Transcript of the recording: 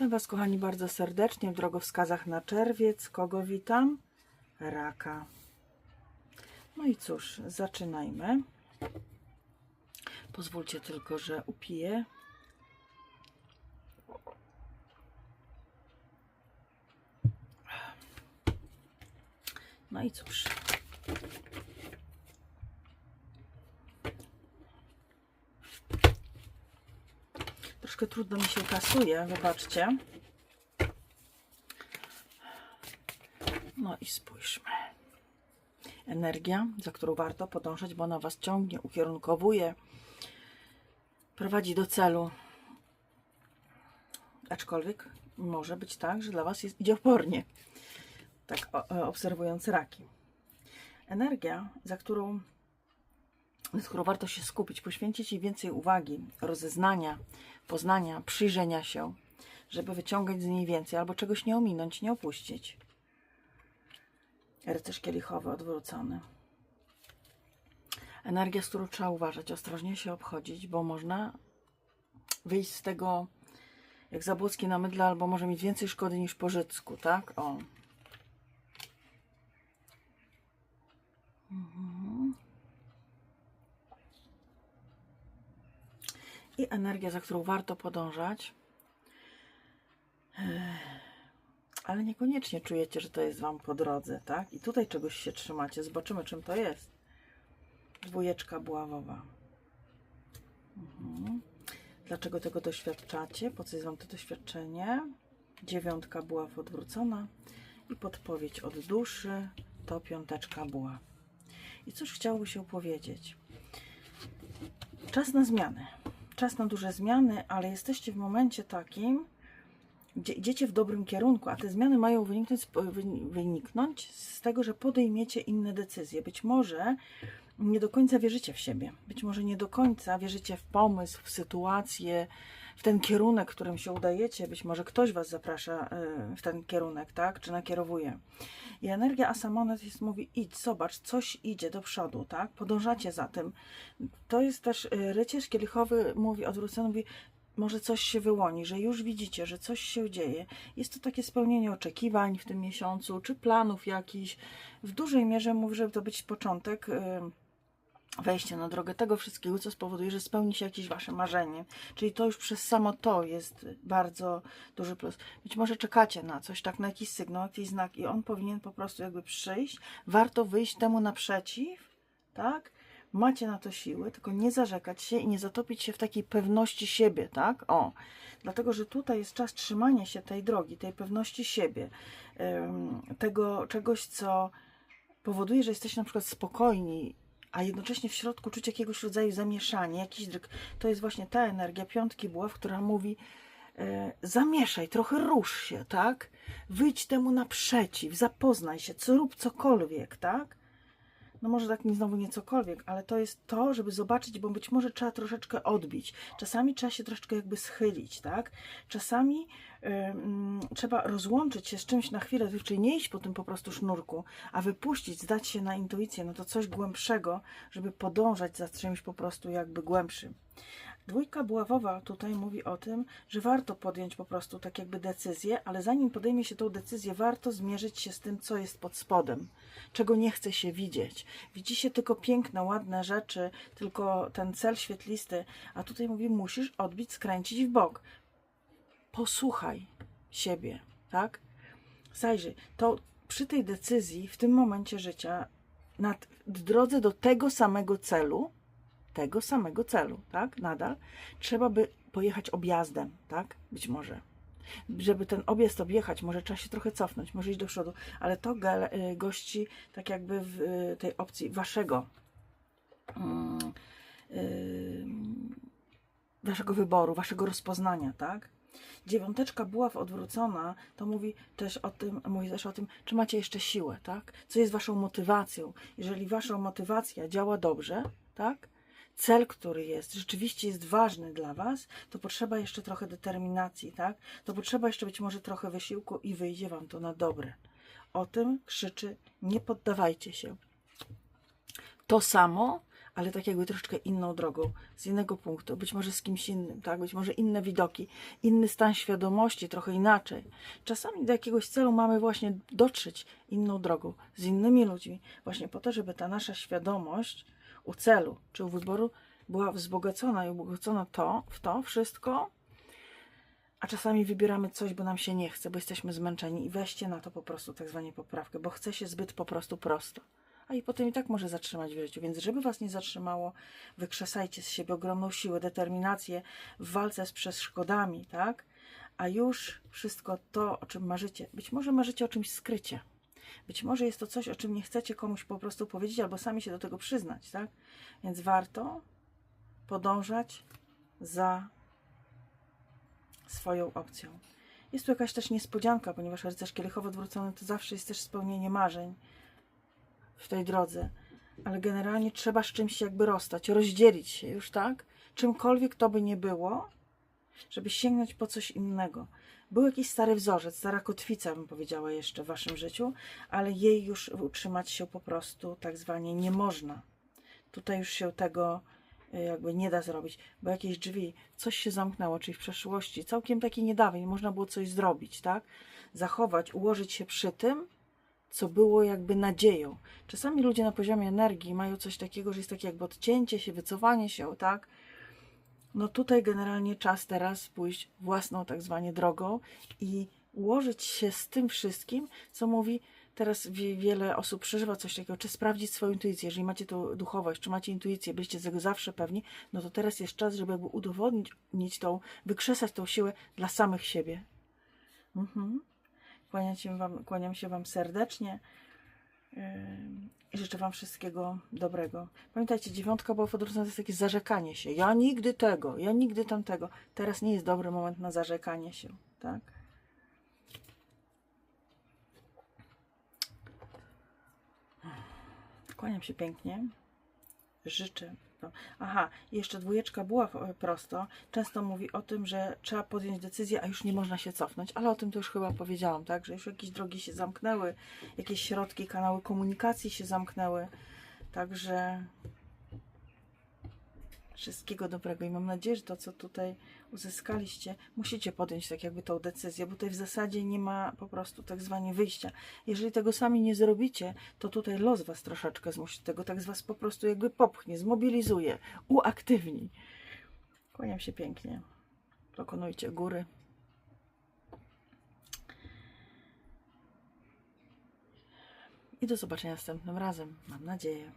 Witam Was, kochani, bardzo serdecznie w drogowskazach na czerwiec. Kogo witam? Raka. No i cóż, zaczynajmy. Pozwólcie tylko, że upiję. No i cóż. Troszkę trudno mi się kasuje, wybaczcie. No i spójrzmy. Energia, za którą warto podążać, bo ona Was ciągnie, ukierunkowuje, prowadzi do celu. Aczkolwiek może być tak, że dla Was jest, idzie opornie. Tak o, obserwując raki. Energia, za którą którą warto się skupić, poświęcić jej więcej uwagi, rozeznania, poznania, przyjrzenia się, żeby wyciągać z niej więcej, albo czegoś nie ominąć, nie opuścić. Rycerz kielichowy odwrócony. Energia, z którą trzeba uważać, ostrożnie się obchodzić, bo można wyjść z tego jak Zabłocki na mydle, albo może mieć więcej szkody niż pożytku, tak? O. Mhm. I energia, za którą warto podążać, ale niekoniecznie czujecie, że to jest Wam po drodze, tak? I tutaj czegoś się trzymacie. Zobaczymy, czym to jest. Dwójeczka buławowa. Mhm. Dlaczego tego doświadczacie? Po co jest Wam to doświadczenie? Dziewiątka buław odwrócona i podpowiedź od duszy to piąteczka buław. I cóż chciałoby się powiedzieć? Czas na zmiany czas na duże zmiany, ale jesteście w momencie takim, gdzie idziecie w dobrym kierunku, a te zmiany mają wyniknąć, wyniknąć z tego, że podejmiecie inne decyzje. Być może nie do końca wierzycie w siebie, być może nie do końca wierzycie w pomysł, w sytuację, w ten kierunek, którym się udajecie. Być może ktoś Was zaprasza y, w ten kierunek, tak? Czy nakierowuje. I energia Asamonet jest, mówi, idź, zobacz, coś idzie do przodu, tak? Podążacie za tym. To jest też y, rycerz kielichowy, mówi, odwrócony, mówi, może coś się wyłoni, że już widzicie, że coś się dzieje. Jest to takie spełnienie oczekiwań w tym miesiącu, czy planów jakichś. W dużej mierze mówi, żeby to być początek y, wejście na drogę tego wszystkiego, co spowoduje, że spełni się jakieś wasze marzenie. Czyli to już przez samo to jest bardzo duży plus. Być może czekacie na coś, tak na jakiś sygnał, jakiś znak i on powinien po prostu jakby przyjść. Warto wyjść temu naprzeciw, tak? Macie na to siły, tylko nie zarzekać się i nie zatopić się w takiej pewności siebie, tak? O, dlatego, że tutaj jest czas trzymania się tej drogi, tej pewności siebie, tego czegoś, co powoduje, że jesteście na przykład spokojni a jednocześnie w środku czuć jakiegoś rodzaju zamieszanie, jakiś dryk. To jest właśnie ta energia piątki buław, która mówi e, zamieszaj, trochę rusz się, tak? Wyjdź temu naprzeciw, zapoznaj się, co rób cokolwiek, tak? No może tak nie znowu nie cokolwiek, ale to jest to, żeby zobaczyć, bo być może trzeba troszeczkę odbić. Czasami trzeba się troszeczkę jakby schylić, tak? Czasami trzeba rozłączyć się z czymś na chwilę, czyli nie iść po tym po prostu sznurku, a wypuścić, zdać się na intuicję, no to coś głębszego, żeby podążać za czymś po prostu jakby głębszym. Dwójka buławowa tutaj mówi o tym, że warto podjąć po prostu tak jakby decyzję, ale zanim podejmie się tą decyzję, warto zmierzyć się z tym, co jest pod spodem, czego nie chce się widzieć. Widzi się tylko piękne, ładne rzeczy, tylko ten cel świetlisty, a tutaj mówi, musisz odbić, skręcić w bok posłuchaj siebie, tak? Zajrzyj, to przy tej decyzji, w tym momencie życia, na drodze do tego samego celu, tego samego celu, tak? Nadal, trzeba by pojechać objazdem, tak? Być może. Żeby ten objazd objechać, może trzeba się trochę cofnąć, może iść do przodu, ale to y, gości tak jakby w y, tej opcji waszego yy, waszego wyboru, waszego rozpoznania, tak? Dziewiąteczka buław odwrócona, to mówi też o tym, mówi też o tym, czy macie jeszcze siłę, tak? Co jest waszą motywacją? Jeżeli wasza motywacja działa dobrze, tak? Cel, który jest, rzeczywiście jest ważny dla was, to potrzeba jeszcze trochę determinacji, tak? To potrzeba jeszcze być może trochę wysiłku i wyjdzie wam to na dobre. O tym krzyczy, nie poddawajcie się. To samo ale tak jakby troszeczkę inną drogą, z innego punktu, być może z kimś innym, tak? Być może inne widoki, inny stan świadomości, trochę inaczej. Czasami do jakiegoś celu mamy właśnie dotrzeć inną drogą, z innymi ludźmi, właśnie po to, żeby ta nasza świadomość u celu czy u wyboru była wzbogacona i ubogacona to, w to wszystko, a czasami wybieramy coś, bo nam się nie chce, bo jesteśmy zmęczeni i weźcie na to po prostu tak zwanie poprawkę, bo chce się zbyt po prostu prosto. A i potem i tak może zatrzymać w życiu. Więc żeby was nie zatrzymało, wykrzesajcie z siebie ogromną siłę, determinację w walce z przeszkodami, tak? A już wszystko to, o czym marzycie, być może marzycie o czymś skrycie. Być może jest to coś, o czym nie chcecie komuś po prostu powiedzieć, albo sami się do tego przyznać, tak? Więc warto podążać za swoją opcją. Jest tu jakaś też niespodzianka, ponieważ rycerz kielichowo odwrócony to zawsze jest też spełnienie marzeń w tej drodze. Ale generalnie trzeba z czymś się jakby rozstać, rozdzielić się już, tak? Czymkolwiek to by nie było, żeby sięgnąć po coś innego. Był jakiś stary wzorzec, stara kotwica, bym powiedziała jeszcze w waszym życiu, ale jej już utrzymać się po prostu tak zwanie nie można. Tutaj już się tego y, jakby nie da zrobić, bo jakieś drzwi, coś się zamknęło, czyli w przeszłości, całkiem takiej niedawniej, można było coś zrobić, tak? Zachować, ułożyć się przy tym, co było jakby nadzieją. Czasami ludzie na poziomie energii mają coś takiego, że jest takie jakby odcięcie się, wycofanie się, tak? No tutaj generalnie czas teraz pójść własną tak zwanie drogą i ułożyć się z tym wszystkim, co mówi teraz wie- wiele osób przeżywa coś takiego, czy sprawdzić swoją intuicję, jeżeli macie tą duchowość, czy macie intuicję, byliście z tego zawsze pewni, no to teraz jest czas, żeby udowodnić tą, wykrzesać tą siłę dla samych siebie. Mhm. Kłaniam się wam, kłaniam się Wam serdecznie życzę Wam wszystkiego dobrego. Pamiętajcie, dziewiątka odwrócona, to jest takie zarzekanie się. Ja nigdy tego, ja nigdy tamtego. Teraz nie jest dobry moment na zarzekanie się, tak? Kłaniam się pięknie. Życzę. No. Aha, jeszcze dwójeczka była e, prosto. Często mówi o tym, że trzeba podjąć decyzję, a już nie można się cofnąć, ale o tym to już chyba powiedziałam, tak? Że już jakieś drogi się zamknęły, jakieś środki, kanały komunikacji się zamknęły. Także wszystkiego dobrego i mam nadzieję, że to, co tutaj uzyskaliście, musicie podjąć tak jakby tą decyzję, bo tutaj w zasadzie nie ma po prostu tak zwanie wyjścia. Jeżeli tego sami nie zrobicie, to tutaj los was troszeczkę zmusi tego, tak z was po prostu jakby popchnie, zmobilizuje, uaktywni. Kłaniam się pięknie. Dokonujcie góry. I do zobaczenia następnym razem, mam nadzieję.